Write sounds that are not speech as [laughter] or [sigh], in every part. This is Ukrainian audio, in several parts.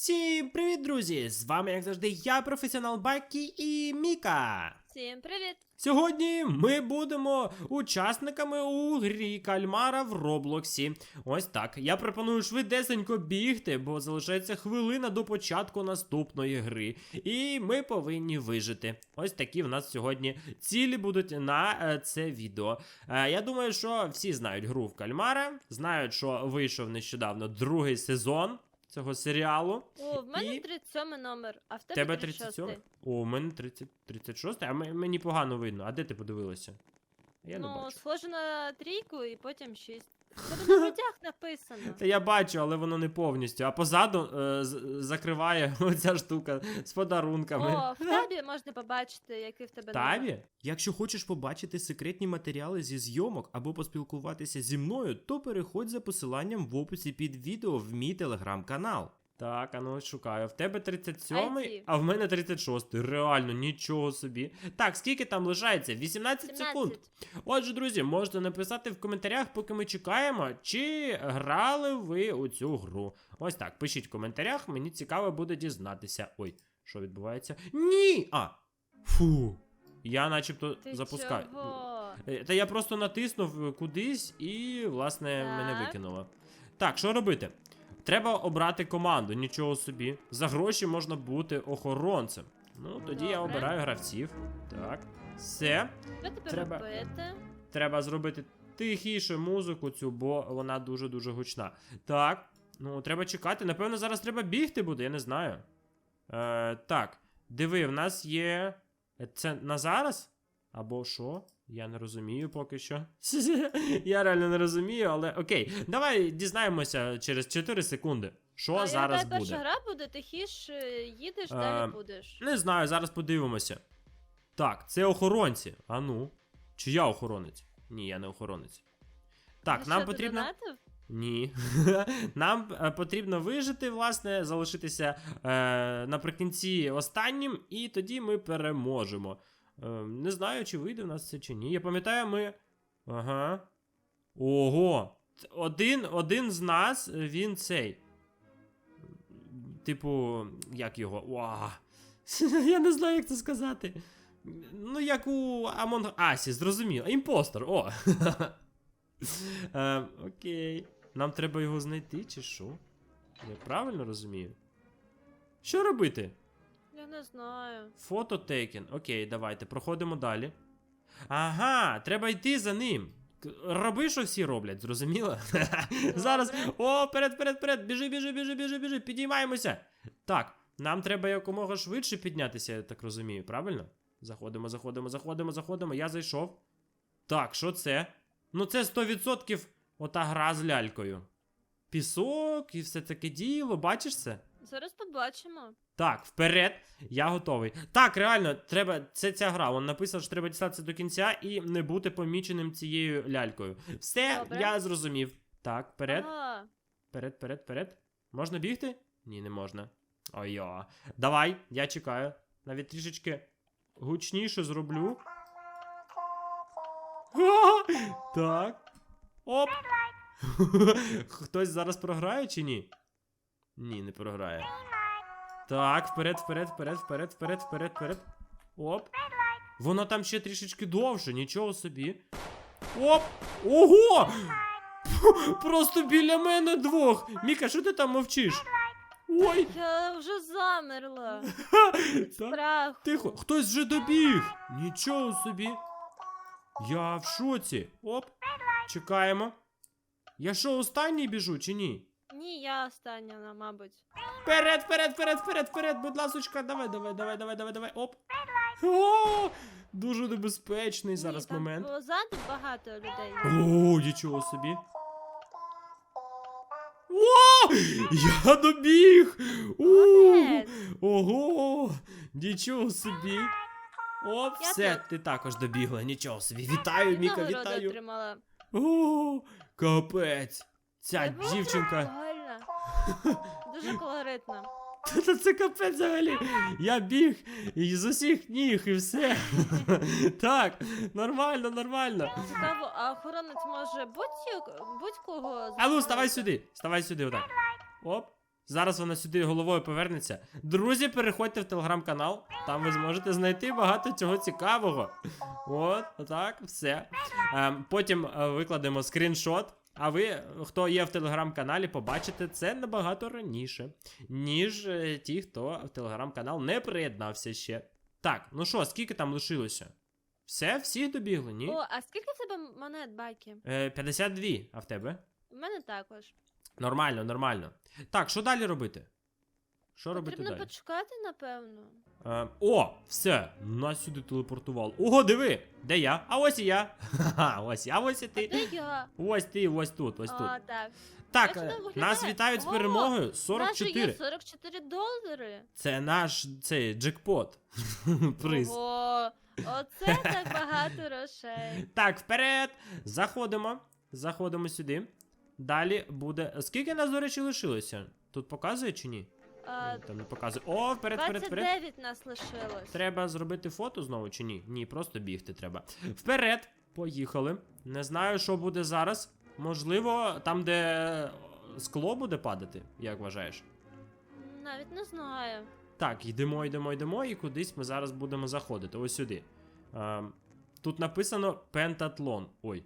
Всім привіт, друзі! З вами, як завжди, я, професіонал Бакі і Міка. Всім привіт! Сьогодні ми будемо учасниками у грі кальмара в Роблоксі. Ось так. Я пропоную швидесенько бігти, бо залишається хвилина до початку наступної гри. І ми повинні вижити. Ось такі в нас сьогодні цілі будуть на е, це відео. Е, я думаю, що всі знають гру в кальмара, знають, що вийшов нещодавно другий сезон цього серіалу. О, в мене І- 37 номер, а в тебе, Тебе 36. 37? О, у мене 30, 36, а м- мені погано видно. А де ти подивилася? Я не ну, бачу. схоже на трійку і потім 6. Це на грудях написано. Та я бачу, але воно не повністю. А позаду е, з- закриває [laughs] оця штука з подарунками. О, в табі можна побачити, який в тебе номер. Табі? Якщо хочеш побачити секретні матеріали зі зйомок або поспілкуватися зі мною, то переходь за посиланням в описі під відео в мій телеграм-канал. Так, а ну шукаю. В тебе 37-й, IT. а в мене 36-й. Реально, нічого собі. Так, скільки там лишається? 18 секунд. Отже, друзі, можете написати в коментарях, поки ми чекаємо, чи грали ви у цю гру. Ось так, пишіть в коментарях, мені цікаво буде дізнатися. Ой, що відбувається? Ні! А! Фу! Я начебто Ти запускаю. чого? Е, Та я просто натиснув кудись і, власне, мене викинуло. Так, що робити? Треба обрати команду, нічого собі. За гроші можна бути охоронцем. Ну, тоді я обираю гравців. Так. Все. Що тепер Треба- робити? Треба зробити тихіше музику цю, бо вона дуже-дуже гучна. Так, ну треба чекати. Напевно, зараз треба бігти буде, я не знаю. Е, так, диви, в нас є. е, Це на зараз? Або що? Я не розумію поки що. [laughs] я реально не розумію, але окей. Давай дізнаємося через 4 секунди. Що а зараз яка перша гра буде, тихіше їдеш, Е, далі будеш. Не знаю, зараз подивимося. Так, це охоронці. А ну. Чи я охоронець? Ні, я не охоронець. Так, Ти нам що, потрібно. донатив? Ні. [laughs] Нам е, потрібно вижити, власне, залишитися е, наприкінці останнім, і тоді ми переможемо. Е, не знаю, чи вийде в нас це чи ні. Я пам'ятаю, ми. Ага. Ого! Один, один з нас, е, він цей. Типу, як його? Уа. [laughs] Я не знаю, як це сказати. Ну, як у Among Us, зрозуміло. Імпостер, о! [laughs] Е, окей. Нам треба його знайти, чи що? Я правильно розумію? Що робити? Я не знаю. Фото тейкен. Окей, давайте, проходимо далі. Ага, треба йти за ним. Роби, що всі роблять, зрозуміло? [laughs] Зараз. О, перед, перед, перед. Біжи, біжи, біжи, біжи, біжи. Підіймаємося. Так, нам треба якомога швидше піднятися, я так розумію, правильно? Заходимо, заходимо, заходимо, заходимо. Я зайшов. Так, що це? Ну, це 100% ота гра з лялькою. Пісок і все таке діло, бачиш це? Зараз побачимо. Так, вперед, я готовий. Так, реально, треба. Це ця гра. Він написав, що треба дістатися до кінця і не бути поміченим цією лялькою. Все, Добре. я зрозумів. Так, вперед, Ага. вперед, вперед, вперед. Можна бігти? Ні, не можна. Ой-йо. Давай, я чекаю. Навіть трішечки гучніше зроблю. А, [laughs] Так. Оп. [laughs] Хтось зараз програє чи ні? Ні, не програє. Так, вперед, вперед, вперед, вперед, вперед, вперед, вперед. Оп. Воно там ще трішечки довше, нічого собі. Оп! Ого! [laughs] Просто біля мене двох. Міка, що ти там мовчиш? Ой! Я вже замерла. [laughs] Страх. Тихо, хтось вже добіг. Нічого собі. Я в шоці. Оп. Чекаємо. Я що, останній біжу чи ні? Ні, я остання, мабуть. Вперед, вперед, вперед, вперед, вперед, будь ласочка, давай, давай, давай, давай, давай, давай. Оп. О, дуже небезпечний зараз Ні, там момент. Позаду багато людей. О, нічого собі. О, я добіг! У, Молодець. Ого! Нічого собі. Оп, Я все, ти також добігла, нічого собі. Вітаю, Міка, Нагороду вітаю. отримала. О, капець. Ця дівчинка. [laughs] Дуже колоритно. Та це капець взагалі. Я біг і з усіх ніг і все. [laughs] так, нормально, нормально. Цікаво, а охоронець може будь-як- будь-кого А ну, ставай сюди, ставай сюди, отак. Оп. Зараз вона сюди головою повернеться. Друзі, переходьте в телеграм-канал, там ви зможете знайти багато цього цікавого. От, отак, все. Ем, потім е, викладемо скріншот. А ви, хто є в телеграм-каналі, побачите це набагато раніше, ніж е, ті, хто в телеграм-канал не приєднався ще. Так, ну що, скільки там лишилося? Все, всі добігли, ні? О, а скільки в тебе монет байки? Е, 52, а в тебе? У мене також. Нормально, нормально. Так, що далі робити? Що робити Потрібно почекати, напевно. Е, о, все, нас сюди телепортувало. Ого, диви! Де я? А ось і я. Ха-ха, ось я, ось і Де ти. я? Ось ти, ось тут, ось тут. А, так. Так, як е, чудово виглядає. нас вітають з О, перемогою У нас 44. є 44 долари. Це наш цей джекпот. [laughs] Приз. Ого, оце так багато грошей. [laughs] Так, вперед! Заходимо. Заходимо сюди. Далі буде. Скільки нас, до речі, лишилося? Тут показує чи ні? А, Там не показує. О, вперед, вперед, вперед. 29 нас лишилось. Треба зробити фото знову чи ні? Ні, просто бігти треба. Вперед! Поїхали. Не знаю, що буде зараз. Можливо, там, де е, скло буде падати, як вважаєш? Навіть не знаю. Так, йдемо, йдемо, йдемо, і кудись ми зараз будемо заходити. Ось сюди. Ем, тут написано пентатлон. Ой.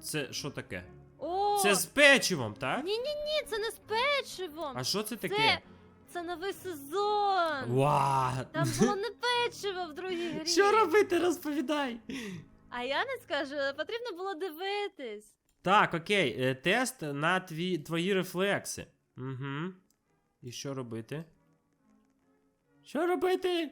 Це що таке? О! Це з печивом, так? Ні, ні, ні, це не з печивом. А що це таке? Це, це новий сезон. Ва! Там було не печиво в другій грі. Що робити, розповідай. А я не скажу, потрібно було дивитись. Так, окей, е, тест на тві, твої рефлекси. Угу. І що робити? Що робити?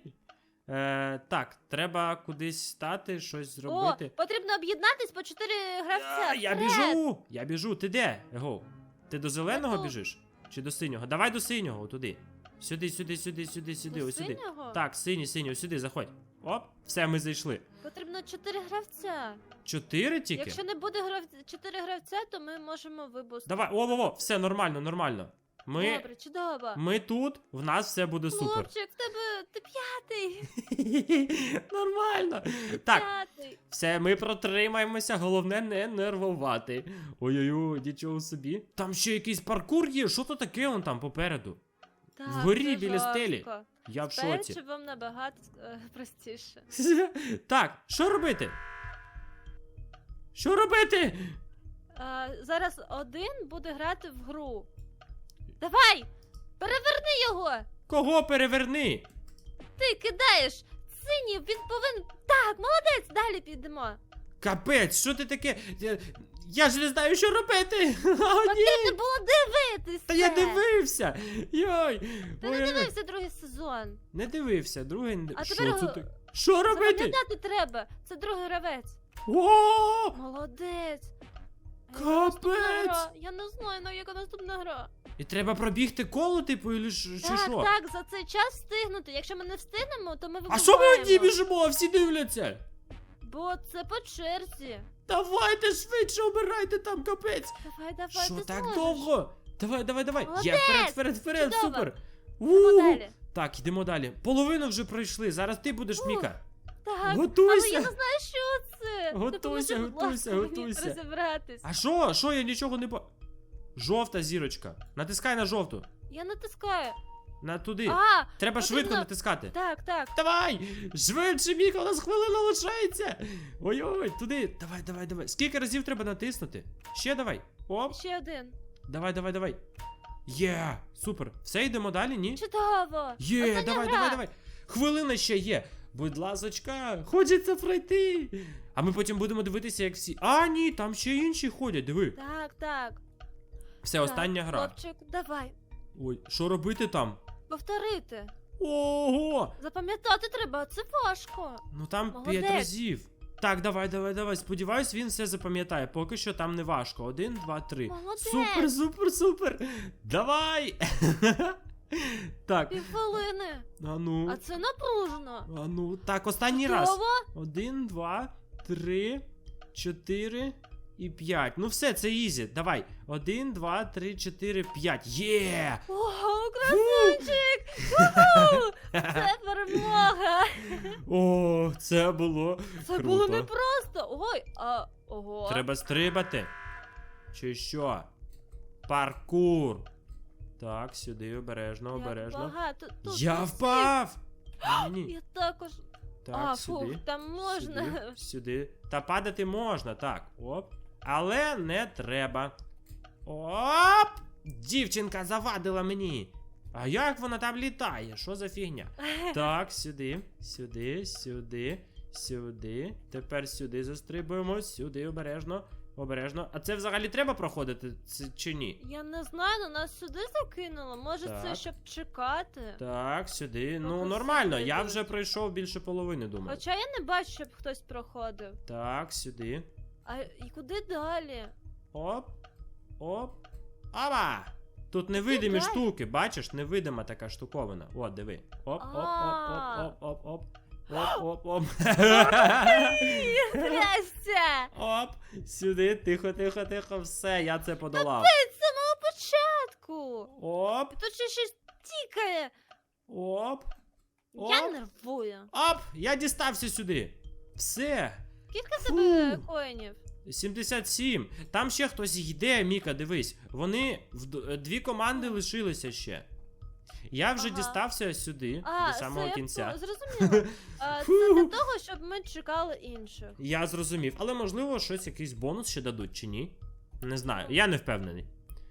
Е, так, треба кудись стати, щось зробити. О, потрібно об'єднатись по 4 гравця. А, я біжу! Я біжу, ти де? Его? Ти до зеленого біжиш? Чи до синього? Давай до синього, туди. Сюди, сюди, сюди, сюди, сюди, До ось сюди. синього? Так, синій, синій, ось сюди, заходь. Оп, все, ми зайшли. Потрібно чотири гравця. Чотири тільки? Якщо не буде грав... чотири гравця, то ми можемо вибусти. Давай, о, о, о, все нормально, нормально. Ми, Добре, чудово. ми тут, в нас все буде супер. Хлопчик, в тебе ти п'ятий. [laughs] Нормально. Так, П'ятий. все, ми протримаємося, головне не нервувати. Ой-ой-ой, нічого собі. Там ще якийсь паркур є, що то таке он там попереду? Так, Вгорі це біля стелі. жорстко. Я в З шоці. печивом набагато е, простіше. [laughs] Так, що робити? Що робити? А, зараз один буде грати в гру. Давай! Переверни його! Кого переверни? Ти кидаєш! Синій, він повинен. Так, молодець! Далі підемо. Капець, що ти таке? Я, я ж не знаю, що робити. [laughs] О, ні. Потрібно було дивитись! Та я дивився. Йой. Ти Ой, не ой, ой. дивився другий сезон. Не дивився, другий не А Що тепер це го-? Що робити? Запам'ятати треба. Це другий гравець. О! Молодець. Капець! Я не знаю, ну яка наступна гра. І треба пробігти коло, типу, і чи так, що? так, за цей час встигнути. Якщо ми не встигнемо, то ми А що ми одні біжимо, а всі дивляться? Бо це по черзі. Давайте швидше обирайте там, капець. Давай, давай, Що ти так зможеш. довго? Давай, давай, давай. Молодець! вперед, вперед, вперед, Чудово. супер. Йдемо далі. Так, йдемо далі. Половину вже пройшли. Зараз ти будеш, Ух, Міка. Так, Готуйся. але я не знаю, що це. Готуйся, Допоможи, будь готуйся, ласка, мені готуйся. розібратись. А що? Що я нічого не по. Жовта зірочка. Натискай на жовту. Я натискаю. На туди. А, Треба швидко натискати. так, так. Давай! Швидше, Міка, у нас хвилина лишається. Ой-ой, туди. Давай, давай, давай. Скільки разів треба натиснути? Ще давай. Оп. Ще один. Давай, давай, давай. Є! Супер. Все, йдемо далі, ні? Чудово. Є, Остання давай, гра. давай, давай. Хвилина ще є. Будь ласочка, хочеться пройти. А ми потім будемо дивитися, як всі. А, ні, там ще інші ходять, диви. Так, так. Все, остання так, гра. Хлопчик, давай. Ой, що робити там? Повторити. Ого! Запам'ятати треба, це важко. Ну там Молодець. п'ять разів. Так, давай, давай, давай. Сподіваюсь, він все запам'ятає. Поки що там не важко. Один, два, три. Молодець. Супер, супер, супер. Давай. [laughs] так, Півхвилини. а ну. А це напружено. А ну. Так, останній раз. Один, два, три, чотири і п'ять. Ну все, це ізі. Давай. Один, два, три, чотири, п'ять. Є! Ого, красавчик! Уху! Це перемога! О, це було. Це Круто. було непросто. Ой, а ого. Треба стрибати. Чи що? Паркур. Так, сюди, обережно, Як обережно. Багато. Тут Я усі. впав! Ні, Я також. так, а, сюди. фух, там можна. Сюди, сюди. Та падати можна, так. Оп. Але не треба. Оп! Дівчинка завадила мені. А як вона там літає? Що за фігня? [laughs] Так, сюди, сюди, сюди, сюди. Тепер сюди застрибуємо, сюди обережно, обережно. А це взагалі треба проходити це, чи ні? Я не знаю, ну нас сюди закинуло. Може, це щоб чекати. Так, сюди. Ну, Поки нормально, всі я йдуть. вже пройшов більше половини, думаю. Хоча я не бачу, щоб хтось проходив. Так, сюди. А і куди далі? Оп. Оп. Аба! Тут невидимі штуки, бачиш, невидима така штуковина. О, диви. Оп, оп, оп, оп, оп, оп, оп. Оп, оп, оп. Трясся! Оп, сюди, тихо, тихо, тихо, все, я це подолав. З самого початку! Оп, Тут ще щось тікає! оп, Я нервую. оп, я дістався сюди. Все. Скільки Фу. тебе коїнів? 77. Там ще хтось йде, Міка, дивись. Вони в д- е, дві команди лишилися ще. Я вже Ага. дістався сюди, А, до самого [laughs] це кінця. Я Фу. це для того, щоб ми чекали інших. Я зрозумів, але можливо щось якийсь бонус ще дадуть чи ні? Не знаю, я не впевнений.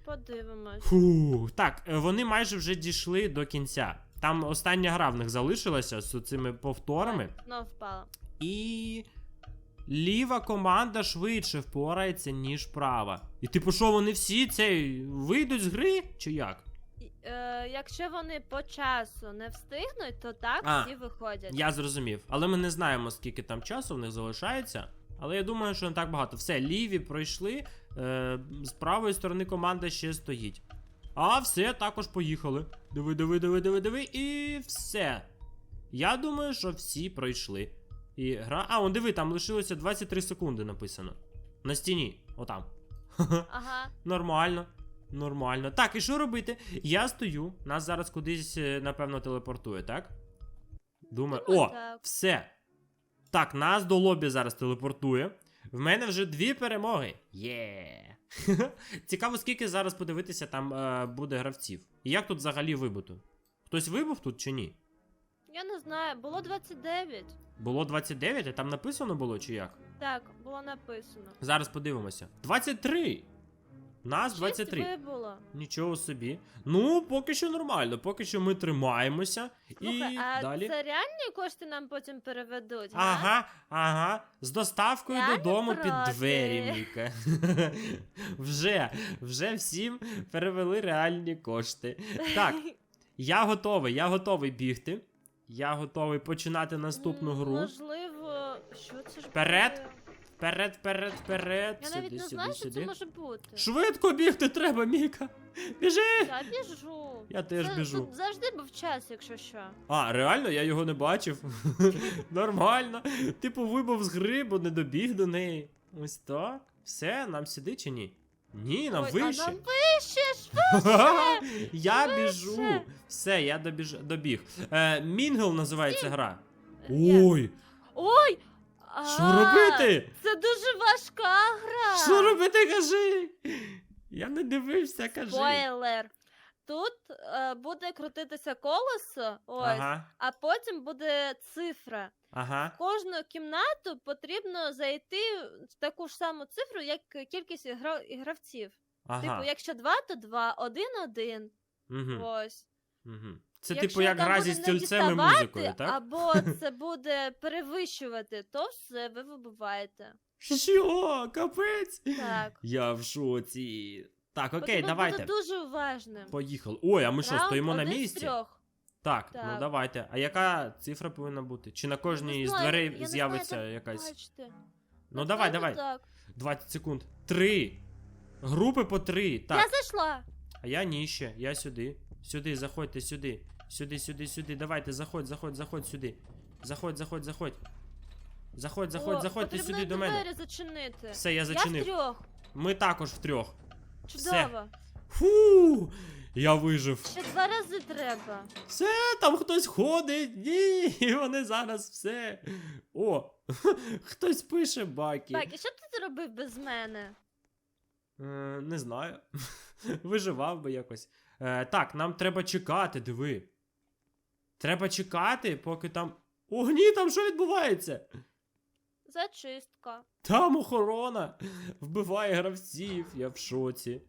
Подивимось. Фу, так, е, вони майже вже дійшли до кінця. Там остання гра в них залишилася з цими повторами. Знов впала. І ліва команда швидше впорається, ніж права. І типу, що вони всі цей вийдуть з гри? Чи як? Е, якщо вони по часу не встигнуть, то так А, всі виходять. Я зрозумів. Але ми не знаємо, скільки там часу в них залишається. Але я думаю, що не так багато. Все, ліві пройшли. Е, з правої сторони команда ще стоїть. А, все, також поїхали. Диви, диви, диви, диви, диви. І все. Я думаю, що всі пройшли. І гра. А, он диви, там лишилося 23 секунди написано. На стіні. Отам. [laughs] Ага. Нормально. Нормально. Так, і що робити? Я стою, нас зараз кудись, е, напевно, телепортує, так? Думаю. О, все. Так, нас до лобі зараз телепортує. В мене вже дві перемоги. Є. [laughs] Цікаво, скільки зараз подивитися, там е, буде гравців. І як тут взагалі вибуту? Хтось вибув тут чи ні? Я не знаю, було 29. Було 29, а там написано було чи як? Так, було написано. Зараз подивимося. 23! Нас Шість 23. вибуло. Нічого собі. Ну, поки що нормально, поки що ми тримаємося. Слухай, і а далі. це реальні кошти нам потім переведуть? га? Ага, ага. З доставкою Я не додому під двері, Міка. [laughs] вже, вже всім перевели реальні кошти. Так, [laughs] я готовий, я готовий бігти. Я готовий починати наступну М, гру. Можливо, що це ж Вперед, буде? Вперед, вперед, вперед. Я сюди, навіть не сюди, знаю, що сюди. це може бути. Швидко бігти треба, Міка. Біжи! Я біжу. Я теж Це біжу. Тут завжди був час, якщо що. А, реально, я його не бачив. [laughs] Нормально. Типу, вибув з гри, бо не добіг до неї. Ось так. Все, нам сюди чи ні? Ні, нам Ой, вище. Нам вище, що? [laughs] я біжу. Все, я добіж... добіг. Е, Мінгл називається гра. Як? Ой, Ой! Що робити? Це дуже важка гра. Що робити, кажи? Я не дивився, кажи. Спойлер. Тут е, буде крутитися колесо, ось, Ага, а потім буде цифра. ага. В кожну кімнату потрібно зайти в таку ж саму цифру, як кількість ігра... гравців. Ага. Типу, якщо 2, то 2, 1 1. Угу, Ось. угу. Це Якщо типу як там гра зі буде не стільцем і діставати, музикою, так? Або [laughs] це буде перевищувати, то все, ви вибуваєте. Що, капець? Так. Я в шоці. Так, окей, Потрібно давайте. бути дуже уважним. Поїхали. Ой, а ми що, Раунд стоїмо на один з місці? трьох. Так, ну Так. давайте. А яка цифра повинна бути? Чи на кожній Не з знаю, я дверей не з'явиться знаю, як якась. бачите. Ну давай, давай. Так. 20 секунд. Три. Групи по три. Так. Я зайшла. А я ні ще. Я сюди. Сюди, заходьте, сюди. Сюди, сюди, сюди. Давайте, заходь, заходь, заходь сюди. Заходь, заходь, заходь. Заходь, заходь, О, заходьте потрібно сюди до мене. двері зачинити. Все, я Я в зачинив. трьох. Ми також втрьох. Чудово. Фу! Я вижив. Ще два рази треба. Все, там хтось ходить. Ні, вони зараз все. О, [laughs] хтось пише баки. Так, і що б ти зробив без мене? Е, не знаю. [laughs] Виживав би якось. Е, так, нам треба чекати, диви. Треба чекати, поки там. О, ні, там що відбувається? Зачистка. Там охорона вбиває гравців, я в шоці.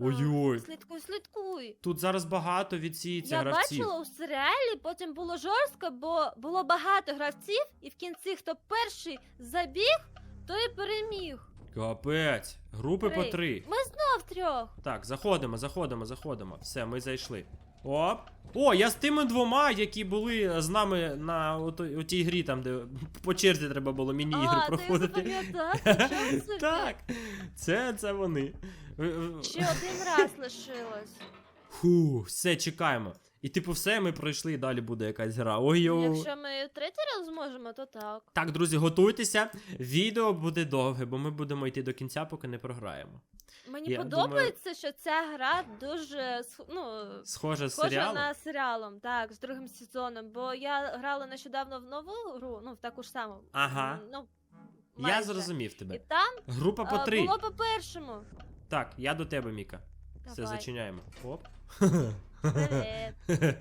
Ой-ой. Слідкуй, слідкуй. Тут зараз багато відсіється Я гравців. бачила у серіалі, потім було жорстко, бо було багато гравців, і в кінці, хто перший забіг, той і переміг. Капець. Групи по Три. три. Ми знов трьох. Так, заходимо, заходимо, заходимо. Все, ми зайшли. Оп. О, я з тими двома, які були з нами на у тій грі, там, де по черзі треба було міні-ігри а, ти проходити. [laughs] собі. Так, це, це вони. Ще один раз лишилось. Фу, все, чекаємо. І типу, все, ми пройшли, і далі буде якась гра. Ой-ой. Якщо ми третій раз зможемо, то так. Так, друзі, готуйтеся. Відео буде довге, бо ми будемо йти до кінця, поки не програємо. Мені Я подобається, що ця гра дуже ну, схожа, з схожа серіалом. на серіалом, так, з другим сезоном. Бо я грала нещодавно в нову гру, ну в таку ж саму. Ага. Ну, майже. Я зрозумів зрозумів І тебе. там Група по три. було по першому. Так, я до тебе, Міка. Все, зачиняємо. Оп. [laughs] Привіт.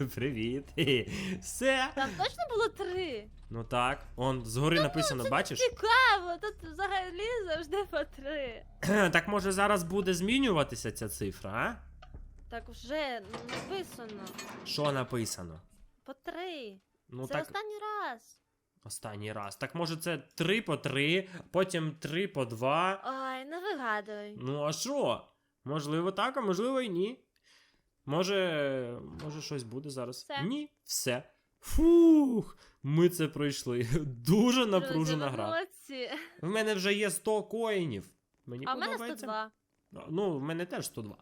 [laughs] Привіт. [laughs] Все. Там точно було три. Ну так, он згори написано, бачиш? Цікаво, тут взагалі завжди по три. [clears throat] так може зараз буде змінюватися ця цифра, а? Так вже написано. Що написано? По три. Ну Це так, останній раз. останній раз. Так може це 3 по 3, потім 3 по 2. Ой, не вигадуй. Ну а що? Можливо так, а можливо і ні. Може, може щось буде зараз. Все. Ні, все. Фух, ми це пройшли. [laughs] Дуже напружена гра. молодці. В мене вже є 100 коїнів. Мені А в мене подобається. 102. Ну, в мене теж 102.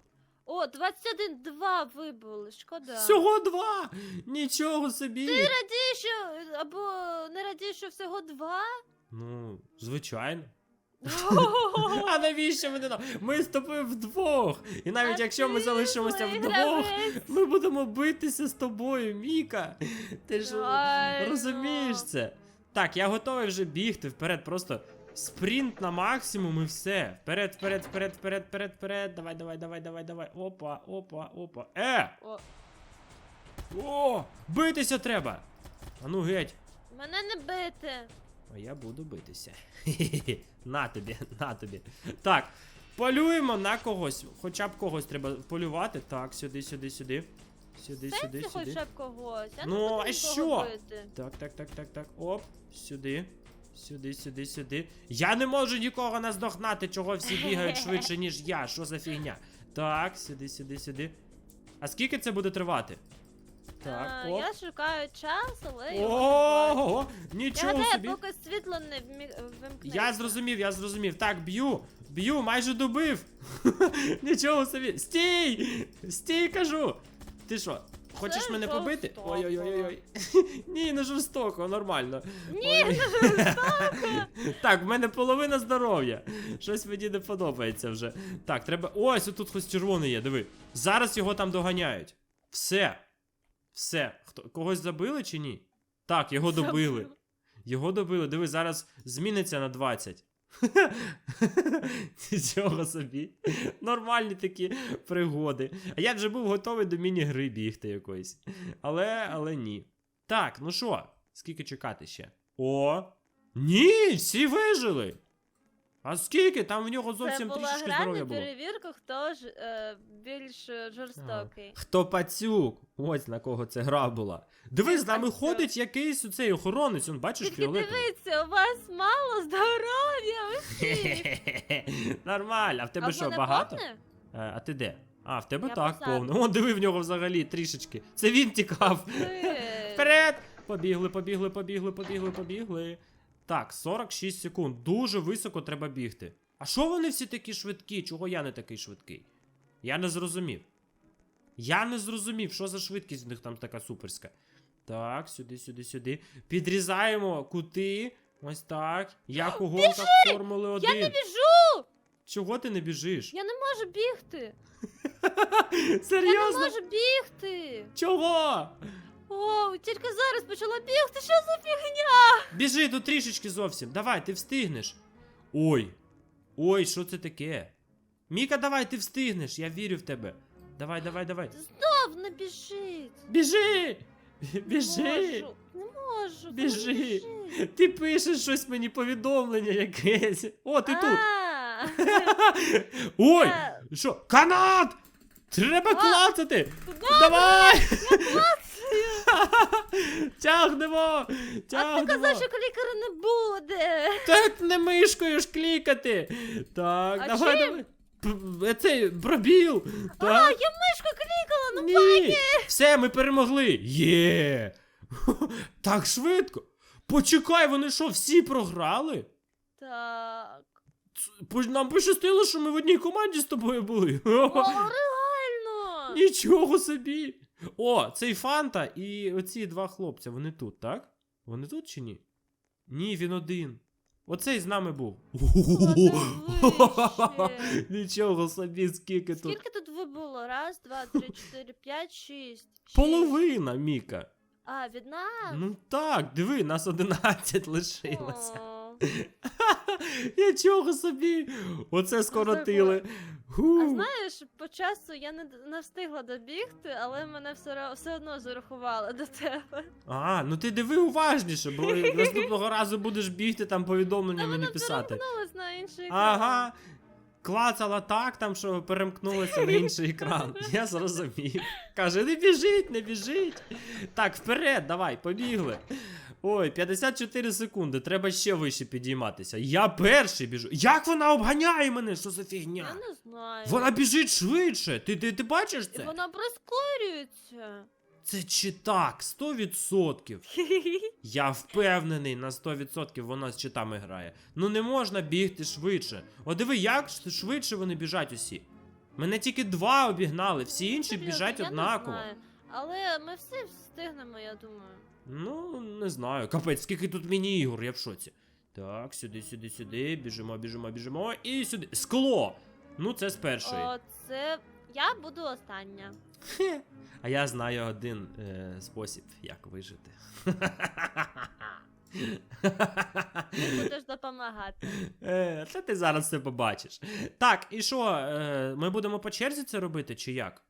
О, 21 2 вибули, шкода. Всього два! Нічого собі! Ти Радій, що або не радій, що всього два. Ну, звичайно. [laughs] А [laughs] навіщо ми не на- Ми з тобою вдвох. І навіть якщо ми залишимося вдвох, ми будемо битися з тобою, Міка. Ти ж розумієш ну. це? Так, я готовий вже бігти вперед, просто спринт на максимум і все. Вперед, вперед, вперед, вперед, вперед, вперед. Давай, давай, давай, давай, давай. Опа, опа, опа. Е! О, О! Битися треба! А ну геть. мене не бити. А я буду битися. [laughs] На тобі, на тобі. Так, полюємо на когось. Хоча б когось треба полювати. Так, сюди, сюди, сюди. Сюди, сюди, сюди. хоча б когось. Я Ну, а що? бити. Так, так, так, так, так. Оп, сюди. Сюди, сюди, сюди. Я не можу нікого наздогнати, чого всі бігають швидше, [laughs] ніж я. Що за фігня? Так, сюди, сюди, сюди. А скільки це буде тривати? Так, А, оп. я шукаю час, але його не. Ого, Я нічого гадаю, собі. поки світло не вмі- вимкнеться. Я зрозумів, я зрозумів. Так, б'ю, б'ю, майже добив. [laughs] Нічого собі. Стій! Стій, кажу. Ти що, хочеш Це мене побити? жорстоко. Ой-ой-ой. [laughs] Ні, не жорстоко, нормально. Ні, не [laughs] Так, в мене половина здоров'я. Щось мені не подобається вже. Так, треба. Ось тут хтось червоний є, диви. Зараз його там доганяють. Все. Все. Хто... Когось забили чи ні? Так, його добили. Його добили, диви, зараз зміниться на 20. [laughs] Нічого собі. Нормальні такі пригоди. А я вже був готовий до міні-гри бігти якоїсь. Але, але ні. Так, ну що, скільки чекати ще? О! Ні, всі вижили! А скільки? Там в нього Це зовсім була трішечки гра здоров'я на було. перевірку, хто ж е, більш е, жорстокий. Хто пацюк? Ось на кого це гра була. Диви, з нами Пацюк. ходить якийсь оцей охоронець, он бачиш Тільки фіолетовий. дивіться, у вас мало здоров'я, ви [laughs] всі. Нормально, а в тебе що, багато? повне? Е, А ти де? А, в тебе Я так позаду. повно. О, диви в нього взагалі трішечки. Це він тікав. [laughs] Вперед! Побігли, побігли, побігли, побігли, побігли. Так, 46 секунд. Дуже високо треба бігти. А що вони всі такі швидкі? Чого я не такий швидкий? Я не зрозумів. Я не зрозумів, що за швидкість в них там така суперська. Так, сюди, сюди, сюди. Підрізаємо кути. Ось так. Як у гонках Формули 1. Я не біжу! Чого ти не біжиш? Я не можу бігти! [laughs] Серйозно? Я не можу бігти! Чого? О, тільки зараз почала бігти, що за фігня? Біжи тут трішечки зовсім. Давай, ти встигнеш. Ой. Ой, що це таке? Міка, давай, ти встигнеш, я вірю в тебе. Давай, давай, давай. Знов не біжить. Біжи! Не Біжи! можу, не можу. Біжи. біжить. Ти пишеш щось мені повідомлення якесь. О, ти тут. [laughs] Ой! Що? Канат! Треба А! клацати! Давай! [laughs] Тягнемо! А ти казав, що клікера не буде. Так не мишкою ж клікати! Так, А давай, чим? давай. Цей пробіл! А, Так. я мишку клікала, ну Ні! Все, ми перемогли! Є! [laughs] Так швидко! Почекай, вони що, всі програли? так. Нам пощастило, що ми в одній команді з тобою були. О. Нічого собі! О, цей Фанта і оці два хлопця, вони тут, так? Вони тут чи ні? Ні, він один. Оцей з нами був. [laughs] Нічого собі, скільки тут. Скільки тут ви було? Раз, два, три, чотири, п'ять, шість. шість. Половина, Міка. А, від нас? Ну так, диви, нас 11 лишилося. [laughs] Нічого собі. Оце скоротили. А знаєш, по часу я не, не встигла добігти, але мене все, все одно зарахували до тебе. А, ну ти диви уважніше, бо [laughs] наступного разу будеш бігти там повідомлення Та мені воно писати. на інший екран. Ага. Клацала так, там що перемкнулося на інший екран. [laughs] Я зрозумів. Каже, не біжить, не біжить. Так, вперед, давай, побігли. Ой, 54 секунди, треба ще вище підійматися. Я перший біжу. Як вона обганяє мене? Що за фігня? Я не знаю. Вона біжить швидше. Ти, ти, ти бачиш це? Вона прискорюється. Це чи так, 100%. [laughs] Я впевнений на 100% вона з читами грає. Ну не можна бігти швидше. О, диви, як швидше вони біжать усі. Мене тільки два обігнали, всі інші біжать однаково. Але ми всі встигнемо, я думаю. Ну, не знаю. Капець, скільки тут міні-ігор, я в шоці. Так, сюди, сюди, сюди. Біжимо, біжимо, біжимо. І сюди. Скло! Ну, це з першої. О, це я буду остання. Хе. А я знаю один е, спосіб, як вижити. Ти будеш допомагати. Е, Та ти зараз це побачиш. Так, і що, е, ми будемо по черзі це робити, чи як?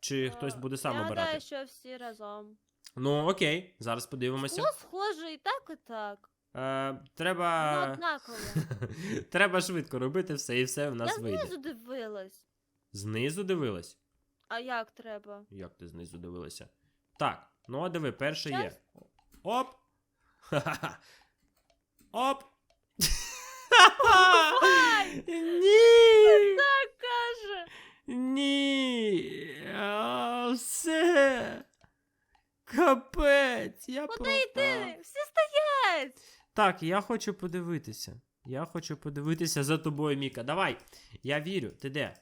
Чи хтось буде сам я обирати? гадаю, що всі разом. Ну, окей, зараз подивимося. Ну, схоже, і так, і так. Е, Ну, треба. однаково. [laughs] треба швидко робити все, і все в нас я вийде. знизу дивилась. Знизу дивилась? А як треба? Як ти знизу дивилася? Так, ну а диви, перше є. Щас. Оп! Ха-ха-ха. Оп! [laughs] Ні! Так каже. Ні. А, все. Капець, я Куди йти? Всі стоять. Так, я хочу подивитися. Я хочу подивитися за тобою, Міка. Давай. Я вірю. Ти де?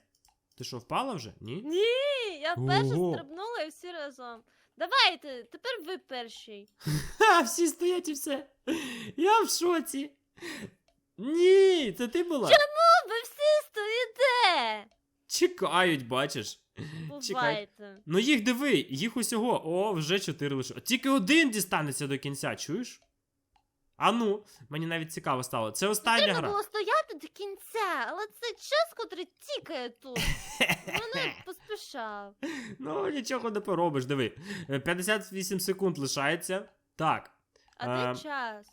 Ти що, впала вже? Ні? Ні, я перша Ого. стрибнула і всі разом. Давайте, тепер ви перший. Ха, всі стоять і все. Я в шоці. Ні, це ти була? Стоїте. Чекають, бачиш. Бувайте. Ну їх диви, їх усього. О, вже чотири лише. Тільки один дістанеться до кінця, чуєш? А ну, мені навіть цікаво стало. Це остання Треба гра. було стояти до кінця, але це час, котрий тікає тут. [laughs] Мене поспішав. Ну, нічого не поробиш, диви. Е, 58 секунд лишається. Так. А Е, де час?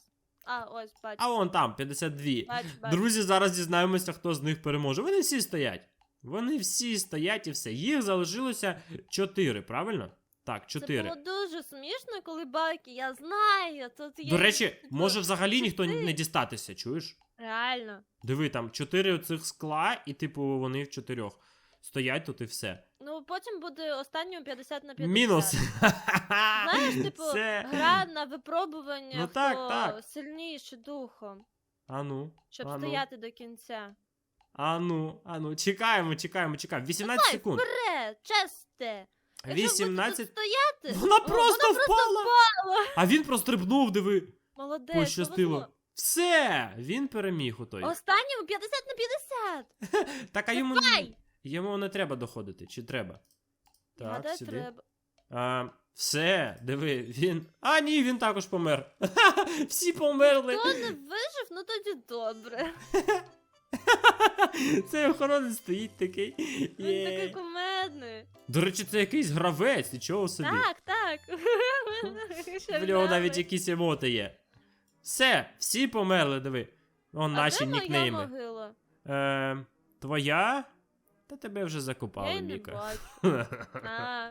А, ось, бачу. А вон там, 52. Бачу, бачу. Друзі, зараз дізнаємося, хто з них переможе. Вони всі стоять. Вони всі стоять і все. Їх залишилося 4, правильно? Так, Це було дуже смішно, коли байки, я знаю, тут є. До речі, може взагалі ніхто не дістатися, чуєш? Реально. Диви, там 4 оцих скла, і типу вони в чотирьох. Стоять тут і все. Ну, потім буде останньому 50 на 50. Мінус. [laughs] Знаєш, [laughs] типу, Це... гра на випробування, Ну хто так, так. сильніший духом, А ну, щоб А ну. стояти до кінця. А ну, а ну, чекаємо, чекаємо, чекаємо. 18 Давай, секунд. вперед, честе. Якщо 18. будете тут стояти, Вона о, просто вона впала. впала. А він прострибнув, диви. Молодець. Пощастило. повезло. Все, він переміг у той. Останньому 50 на 50. [laughs] Так, а йому, Давай. йому не треба доходити, чи треба? Так, Гадаю, сюди. треба. А, все, диви, він. А, ні, він також помер. [laughs] Всі померли. Хто не вижив, ну тоді добре. [laughs] [laughs] Цей охоронець стоїть такий. Він Є. такий кумедний. До речі, це якийсь гравець, нічого собі. Так, так. [laughs] В нього навіть якісь емоти є. Все, всі померли, диви. Он А наші де моя нікнейми. могила? Е, твоя? Та тебе вже Я закопали, не Міка. бачу. [laughs] А.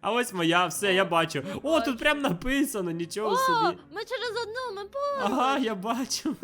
А ось моя, все, я бачу. О, тут прям написано, нічого О, собі. ми через одну, ми поруч. Ага, я бачу.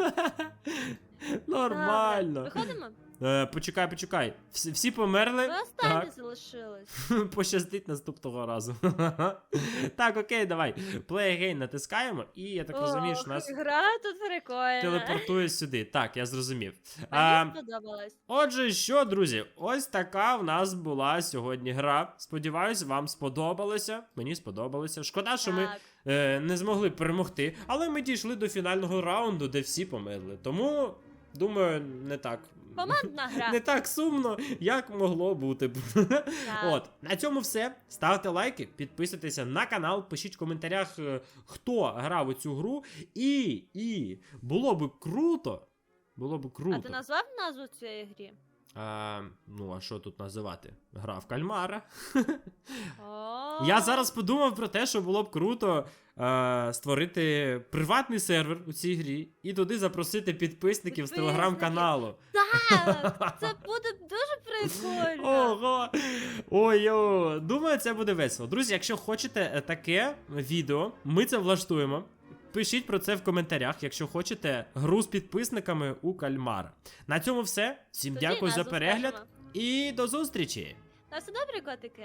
Нормально. Виходимо? Е, почекай, почекай. Всі, всі померли? Ви останні Так. [laughs] залишились. Пощастить наступного разу. [laughs] так, окей, давай. Play again натискаємо, і я так розумію, що нас Гра тут прикольна. телепортує сюди. Так, я зрозумів. А, Мені сподобалось. Отже, що, друзі, ось така в нас була сьогодні гра. Сподіваюсь, вам сподобалося. Мені сподобалося. Шкода, що ми Так. е, не змогли перемогти, але ми дійшли до фінального раунду, де всі померли. Тому, думаю, не так. Командна гра. [laughs] Не так сумно, як могло бути. Так. От, на цьому все. Ставте лайки, підписуйтеся на канал, пишіть в коментарях, е, хто грав у цю гру. І, і було би круто. Було б круто. А ти назвав назву цієї грі? А, ну, а що тут називати? Гра в кальмара. Я зараз подумав про те, що було б круто е, створити приватний сервер у цій грі і туди запросити підписників з телеграм-каналу. Так, [laughs] це буде дуже прикольно. Ого! Ой, о, думаю, це буде весело. Друзі, якщо хочете е, таке відео, ми це влаштуємо. Пишіть про це в коментарях, якщо хочете гру з підписниками у кальмара. На цьому все. Всім Тоді дякую за назву перегляд і до зустрічі! На все добре, котики?